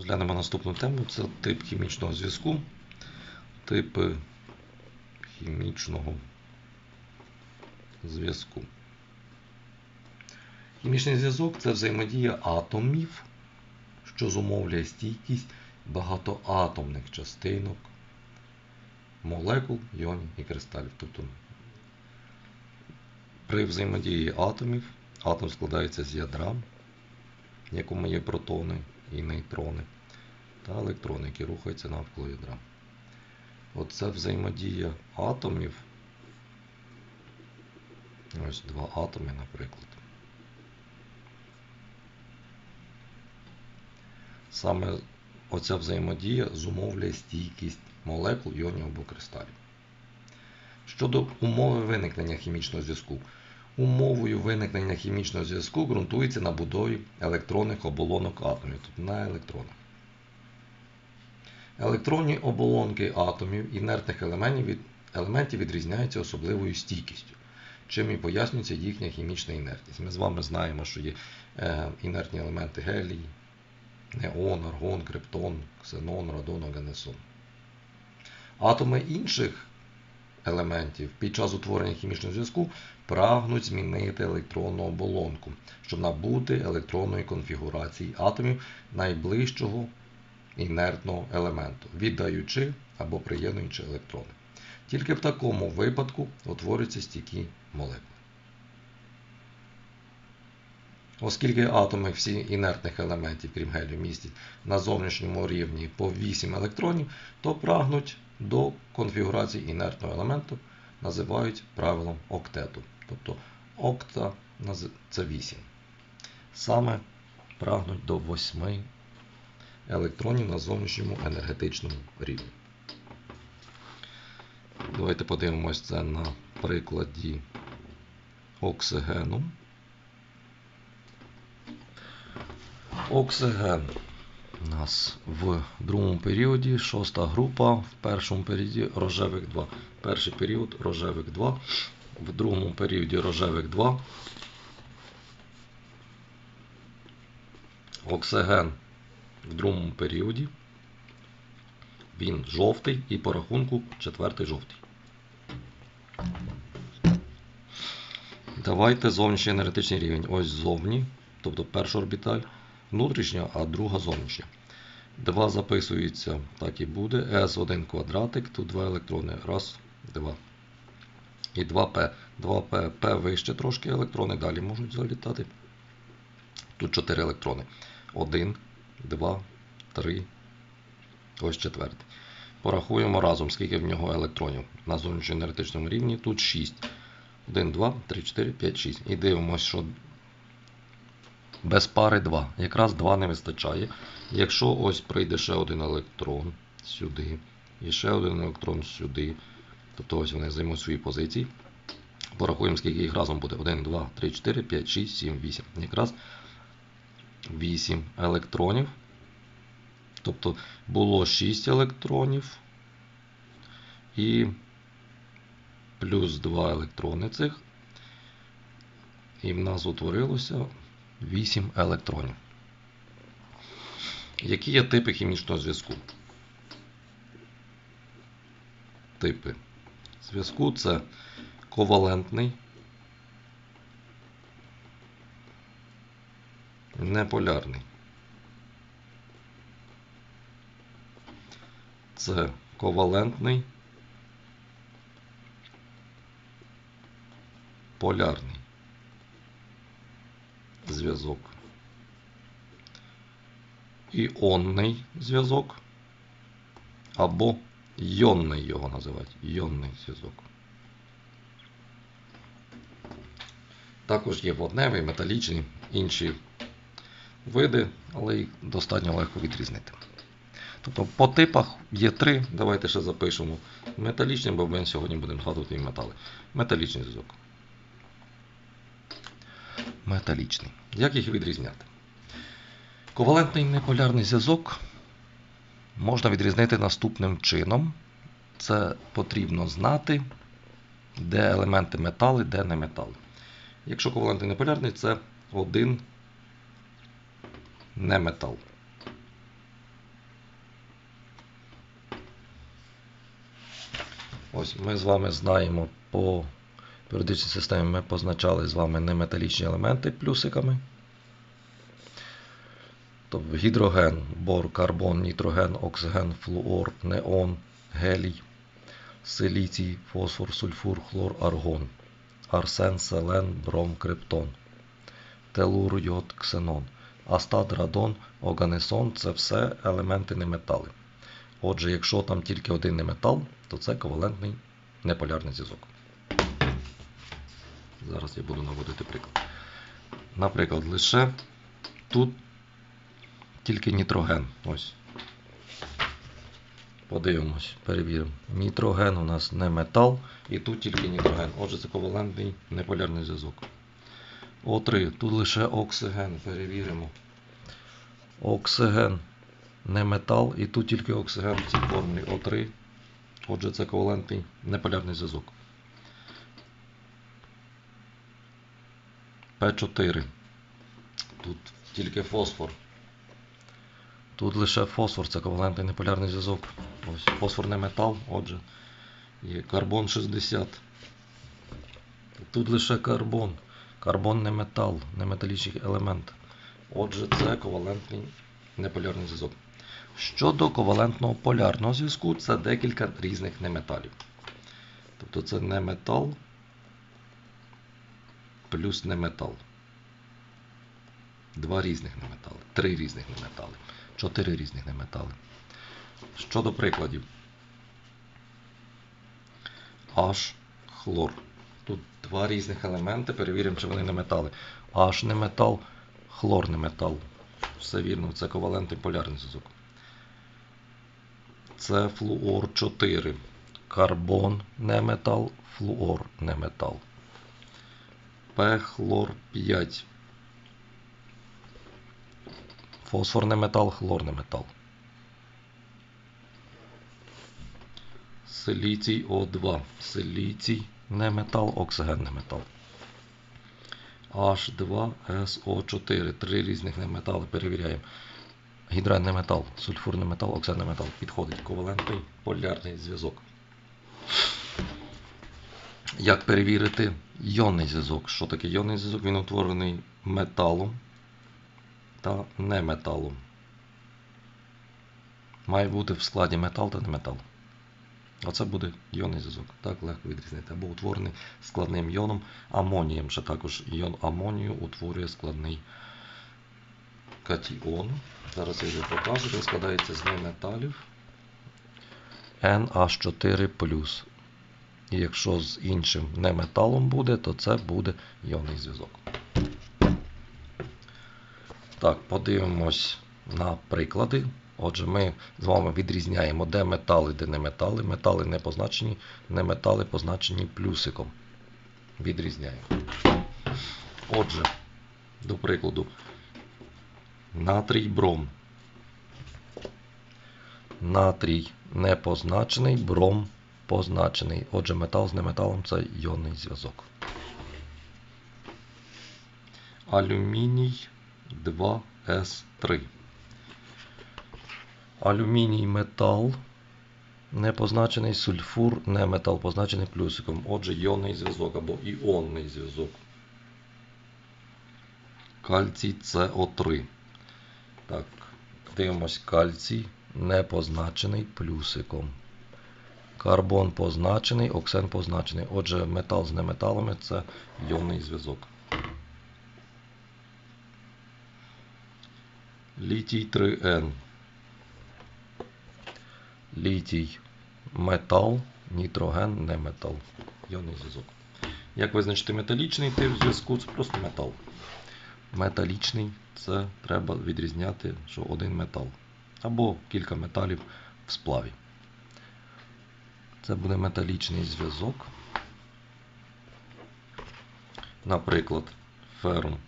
Розглянемо наступну тему. Це тип хімічного зв'язку. Типи хімічного зв'язку. Хімічний зв'язок це взаємодія атомів, що зумовлює стійкість багатоатомних частинок, молекул, іонів і кристалів. Тобто при взаємодії атомів атом складається з ядра, в якому є протони і нейтрони, та електрони, які рухаються навколо ядра. Оце взаємодія атомів. Ось два атоми, наприклад. Саме оця взаємодія зумовлює стійкість молекул, іонів або кристалів. Щодо умови виникнення хімічного зв'язку. Умовою виникнення хімічного зв'язку ґрунтується на будові електронних оболонок атомів, тобто на електронах. Електронні оболонки атомів інертних елементів, від, елементів відрізняються особливою стійкістю, чим і пояснюється їхня хімічна інертність. Ми з вами знаємо, що є е, інертні елементи гелій, неон, аргон, криптон, ксенон, радон, оганесон. Атоми інших елементів під час утворення хімічного зв'язку прагнуть змінити електронну оболонку, щоб набути електронної конфігурації атомів найближчого інертного елементу, віддаючи або приєднуючи електрони. Тільки в такому випадку утворюються стійкі молекули. Оскільки атоми всі інертних елементів, крім гелію, містять на зовнішньому рівні по 8 електронів, то прагнуть до конфігурації інертного елементу називають правилом октету. Тобто окта це 8. Саме прагнуть до 8 електронів на зовнішньому енергетичному рівні. Давайте подивимось це на прикладі оксигену. Оксиген у нас в другому періоді, шоста група, в першому періоді рожевих 2. Перший період рожевих 2, в другому періоді рожевих 2. Оксиген в другому періоді. Він жовтий і по рахунку четвертий жовтий. Давайте зовнішній енергетичний рівень. Ось зовні, тобто перша орбіталь внутрішня, а друга зовнішня. 2 записується, так і буде. S1 квадратик, тут 2 електрони. Раз, два. І 2P. 2P P вище трошки електрони, далі можуть залітати. Тут 4 електрони. 1, 2, 3. Ось четвертий. Порахуємо разом, скільки в нього електронів. На зовнішньоенергетичному рівні тут 6. 1, 2, 3, 4, 5, 6. І дивимося, що без пари 2. Якраз 2 не вистачає. Якщо ось прийде ще один електрон сюди, і ще один електрон сюди, тобто ось вони займуть свої позиції. Порахуємо, скільки їх разом буде. 1, 2, 3, 4, 5, 6, 7, 8. Якраз 8 електронів. Тобто було 6 електронів і плюс 2 електрони цих. І в нас утворилося 8 електронів. Які є типи хімічного зв'язку? Типи зв'язку це ковалентний, неполярний. Це ковалентний, полярний зв'язок. Іонний зв'язок. Або йонний його називають. Йонний зв'язок. Також є водневий, металічний, інші види, але їх достатньо легко відрізнити. Тобто по типах є три. Давайте ще запишемо. Металічний, бо ми сьогодні будемо згадувати і метали. Металічний зв'язок металічний. Як їх відрізняти? Ковалентний неполярний зв'язок можна відрізнити наступним чином. Це потрібно знати, де елементи метали, де не метали. Якщо ковалентний неполярний, це один неметал. Ось ми з вами знаємо по періодичній системі ми позначали з вами неметалічні елементи плюсиками. Тобто гідроген, бор, карбон, нітроген, оксиген, флуор, неон, гелій, силіцій, фосфор, сульфур, хлор, аргон, арсен, селен, бром, криптон, телур, йод, ксенон, астат, радон, оганесон це все елементи неметали. Отже, якщо там тільки один неметал, то це ковалентний неполярний зв'язок. Зараз я буду наводити приклад. Наприклад, лише тут тільки нітроген. Ось. Подивимось, перевіримо. Нітроген у нас не метал, і тут тільки нітроген. Отже, це ковалентний неполярний зв'язок. О3. Тут лише оксиген. Перевіримо. Оксиген не метал, і тут тільки оксиген в цій формулі О3. Отже, це ковалентний неполярний зв'язок. П4. Тут тільки фосфор. Тут лише фосфор, це ковалентний неполярний зв'язок. Ось фосфор не метал, отже, є карбон 60. Тут лише карбон. Карбон не метал, не металічний елемент. Отже, це ковалентний неполярний зв'язок. Щодо ковалентного полярного зв'язку, це декілька різних неметалів. Тобто це не метал плюс неметал. Два різних неметали, три різних неметали, чотири різних неметали. Щодо прикладів. H хлор. Тут два різних елементи. Перевіримо, чи вони не метали. H не метал, хлор не метал. Все вірно, це ковалентний полярний зв'язок. Це флуор 4. Карбон не метал, флуор не метал. П-хлор 5. Фосфор не метал, хлор не метал. Силіцій О2. Силіцій не метал, оксиген не метал. H2SO4. Три різних неметали. Перевіряємо. Гідрен метал, сульфурний метал, оксидний метал. Підходить ковалентний полярний зв'язок. Як перевірити йонний зв'язок? Що таке йонний зв'язок? Він утворений металом та неметалом. Має бути в складі метал та неметал. Оце буде йонний зв'язок. Так легко відрізнити. Або утворений складним йоном амонієм. Ще також йон амонію утворює складний катіон. Зараз я вже покажу. Він складається з неметалів NH4. І якщо з іншим неметалом буде, то це буде йонний зв'язок. Так, подивимось на приклади. Отже, ми з вами відрізняємо, де метали, де не метали. Метали не позначені, неметали позначені плюсиком. Відрізняємо. Отже, до прикладу, натрій бром. Натрій не позначений, бром позначений. Отже, метал з неметалом це йонний зв'язок. Алюміній 2С3. Алюміній метал не позначений, сульфур не метал, позначений плюсиком. Отже, йонний зв'язок або іонний зв'язок. Кальцій СО3. Так, дивимось кальцій не позначений плюсиком. Карбон позначений, оксен позначений. Отже, метал з неметалами це йонний зв'язок. Літій 3Н. Літій метал, нітроген не метал. Йонний зв'язок. Як визначити металічний тип зв'язку? Це просто метал. Металічний це треба відрізняти, що один метал. Або кілька металів в сплаві. Це буде металічний зв'язок. Наприклад, ферум.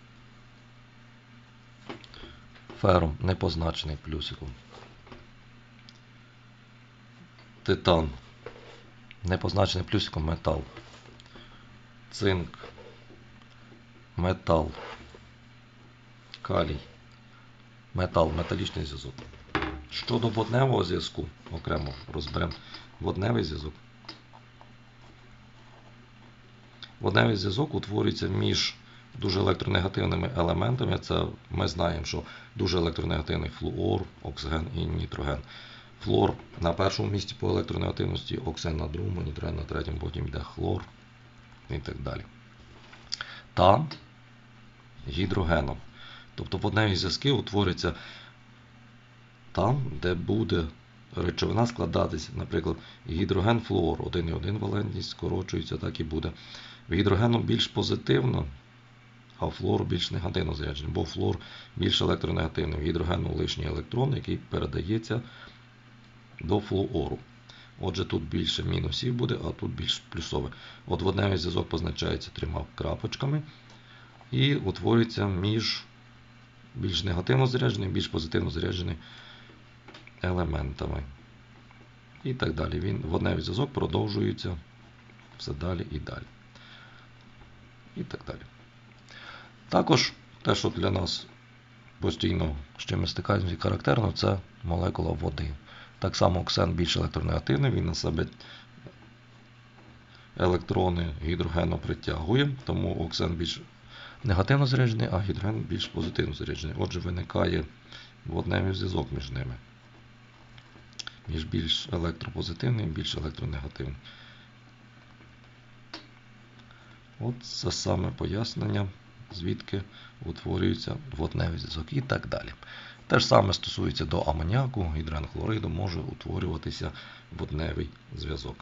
Ферум не позначений плюсиком. Титан. Не позначений плюсиком метал. Цинк. Метал. Калій. Метал, металічний зв'язок. Щодо водневого зв'язку, окремо розберемо водневий зв'язок. Водневий зв'язок утворюється між дуже електронегативними елементами. Це ми знаємо, що дуже електронегативний флуор, оксиген і нітроген. Флуор на першому місці по електронегативності, оксиген на другому, нітроген на третьому, потім йде хлор і так далі. Та гідрогеном. Тобто водневі зв'язки утворюються там, де буде речовина складатися, наприклад, гідроген флуор 1,1 валентність скорочується, так і буде. В гідрогену більш позитивно, а флуор більш негативно заряджений, бо флуор більш електронегативний. В гідрогену лишній електрон, який передається до флуору. Отже, тут більше мінусів буде, а тут більш плюсове. От водневий зв'язок позначається трьома крапочками і утворюється між більш негативно зарядженим, більш позитивно зарядженим елементами. І так далі. Він, водневий зв'язок продовжується все далі і далі. І так далі. Також те, що для нас постійно з чим ми стикаємося характерно, це молекула води. Так само оксен більш електронегативний, він на себе електрони гідрогену притягує, тому оксен більш негативно заряджений, а гідроген більш позитивно заряджений. Отже, виникає водневий зв'язок між ними. Між більш електропозитивним і більш електронегативним. От це саме пояснення, звідки утворюється водневий зв'язок і так далі. Те ж саме стосується до амоніаку, гідренхлориду може утворюватися водневий зв'язок.